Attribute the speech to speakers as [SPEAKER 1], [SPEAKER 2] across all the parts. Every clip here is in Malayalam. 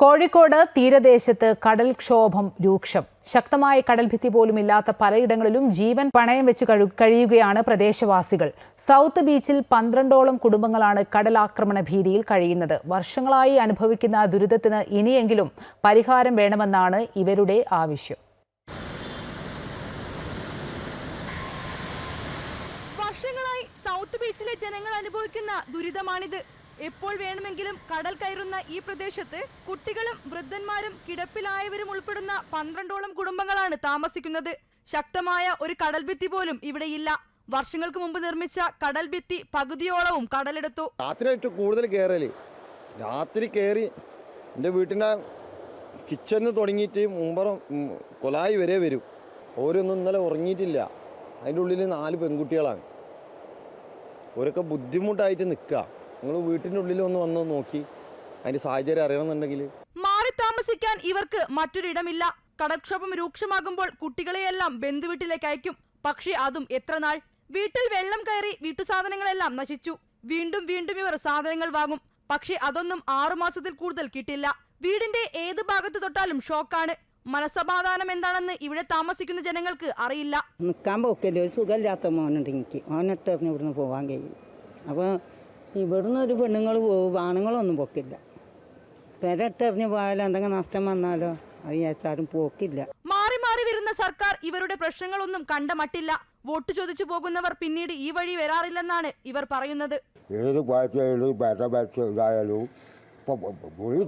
[SPEAKER 1] കോഴിക്കോട് തീരദേശത്ത് കടൽക്ഷോഭം രൂക്ഷം. ശക്തമായ കടൽഭിത്തി പോലും ഇല്ലാത്ത പലയിടങ്ങളിലും ജീവൻ പണയം വെച്ച് കഴി- കഴിയുകയാണ് പ്രദേശവാസികൾ. സൗത്ത് ബീച്ചിൽ പന്ത്രണ്ടോളം കുടുംബങ്ങളാണ് കടലാക്രമണ ഭീതിയിൽ കഴിയുന്നത്. വർഷങ്ങളായി അനുഭവിക്കുന്ന ദുരിതത്തിന് ഇനിയെങ്കിലും പരിഹാരം വേണമെന്നാണ് ഇവരുടെ ആവശ്യം.
[SPEAKER 2] വർഷങ്ങളായി സൗത്ത് ബീച്ചിലെ ജനങ്ങൾ അനുഭവിക്കുന്ന ദുരിതമാണിത്. എപ്പോൾ വേണമെങ്കിലും കടൽ കയറുന്ന ഈ പ്രദേശത്ത് കുട്ടികളും വൃദ്ധന്മാരും കിടപ്പിലായവരും ഉൾപ്പെടുന്ന പന്ത്രണ്ടോളം കുടുംബങ്ങളാണ് താമസിക്കുന്നത്. ശക്തമായ ഒരു കടൽഭിത്തി പോലും ഇവിടെയില്ല. വർഷങ്ങൾക്ക് മുമ്പ് നിർമ്മിച്ച കടൽഭിത്തി പകുതിയോളവും കടലെടുത്തു.
[SPEAKER 3] രാത്രി ഏറ്റവും കൂടുതൽ കയറൽ. രാത്രി കയറി എന്റെ വീട്ടിന്റെ കിച്ചണിൽ തുടങ്ങിയിട്ട് മുമ്പറം കൊലായി വരെ വരും. ഓരോന്നും ഇന്നലെ ഉറങ്ങിയിട്ടില്ല. അതിന്റെ ഉള്ളിൽ നാല് പെൺകുട്ടികളാണ്. ഓരൊക്കെ ബുദ്ധിമുട്ടായിട്ട് നിൽക്കുക. നിങ്ങൾ വീട്ടിനുള്ളിൽ ഉള്ളിൽ ഒന്ന് വന്ന് നോക്കി. അതിന്റെ സാഹചര്യം അറിയണമെന്നുണ്ടെങ്കിൽ.
[SPEAKER 2] മാറി താമസിക്കാൻ ഇവർക്ക് മറ്റൊരിടമില്ല. കടക്ഷോഭം രൂക്ഷമാകുമ്പോൾ കുട്ടികളെയെല്ലാം ബന്ധുവീട്ടിലേക്ക് അയക്കും. പക്ഷേ അതും എത്ര നാൾ? വീട്ടിൽ വെള്ളം കയറി വീട്ടുസാധനങ്ങളെല്ലാം നശിച്ചു. വീണ്ടും വീണ്ടും ഇവർ സാധനങ്ങൾ വാങ്ങും. പക്ഷേ അതൊന്നും ആറുമാസത്തിൽ കൂടുതൽ കിട്ടില്ല. വീടിന്റെ ഏത് ഭാഗത്ത് തൊട്ടാലും ഷോക്കാണ്. മനസമാധാനം എന്താണെന്ന് ഇവിടെ താമസിക്കുന്ന ജനങ്ങൾക്ക് അറിയില്ല.
[SPEAKER 4] നിൽക്കാൻ പോക്കില്ല. ഒരു സുഖമില്ലാത്ത മോനുണ്ട് എനിക്ക്. മോനിട്ടെറിഞ്ഞ് ഇവിടുന്ന് പോകാൻ കഴിയും അപ്പോൾ ഇവിടുന്ന് ഒരു പെണ്ണുങ്ങൾ പോകും ആണുങ്ങളൊന്നും പൊക്കില്ല. പെരട്ടെറിഞ്ഞ് പോയാലോ എന്തെങ്കിലും നഷ്ടം വന്നാലോ അത് വിചാരിച്ചാലും പോക്കില്ല.
[SPEAKER 2] മാറി മാറി വരുന്ന സർക്കാർ ഇവരുടെ പ്രശ്നങ്ങളൊന്നും കണ്ടമട്ടില്ല വോട്ട് ചോദിച്ചു പോകുന്നവർ പിന്നീട് ഈ വഴി വരാറില്ലെന്നാണ് ഇവർ പറയുന്നത്.
[SPEAKER 5] ഏത് പാർട്ടിയായാലും ഇതായാലും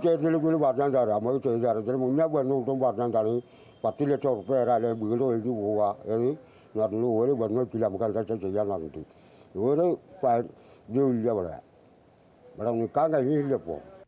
[SPEAKER 5] ചെയ്തില്ലെങ്കിൽ പറഞ്ഞാൽ തരാം നമ്മൾ ചെയ്ത് തരത്തിന് മുന്നേ വന്നു കിട്ടും പറഞ്ഞാൽ തരാം പത്ത് ലക്ഷം ഉറുപ്പ്യ തരാല്ലേ വീട് ഒഴിഞ്ഞ് പോവുക ഏത് എന്ന് പറഞ്ഞു ഒരു പെണ്ണു വെച്ചില്ല നമുക്ക് എന്താ ചെയ്യാൻ പറഞ്ഞിട്ട് ഒരു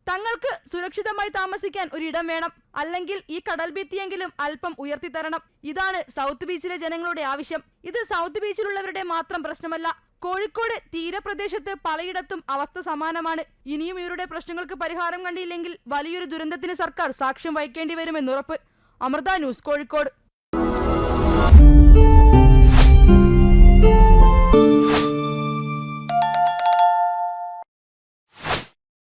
[SPEAKER 2] തങ്ങൾക്ക് സുരക്ഷിതമായി താമസിക്കാൻ ഒരിടം വേണം. അല്ലെങ്കിൽ ഈ കടൽ ഭിത്തിയെങ്കിലും അല്പം ഉയർത്തി തരണം ഇതാണ് സൗത്ത് ബീച്ചിലെ ജനങ്ങളുടെ ആവശ്യം. ഇത് സൗത്ത് ബീച്ചിലുള്ളവരുടെ മാത്രം പ്രശ്നമല്ല. കോഴിക്കോട് തീരപ്രദേശത്ത് പലയിടത്തും അവസ്ഥ സമാനമാണ്. ഇനിയും ഇവരുടെ പ്രശ്നങ്ങൾക്ക് പരിഹാരം കണ്ടില്ലെങ്കിൽ വലിയൊരു ദുരന്തത്തിന് സർക്കാർ സാക്ഷ്യം വഹിക്കേണ്ടി വരുമെന്നുറപ്പ്. അമൃത ന്യൂസ് കോഴിക്കോട്.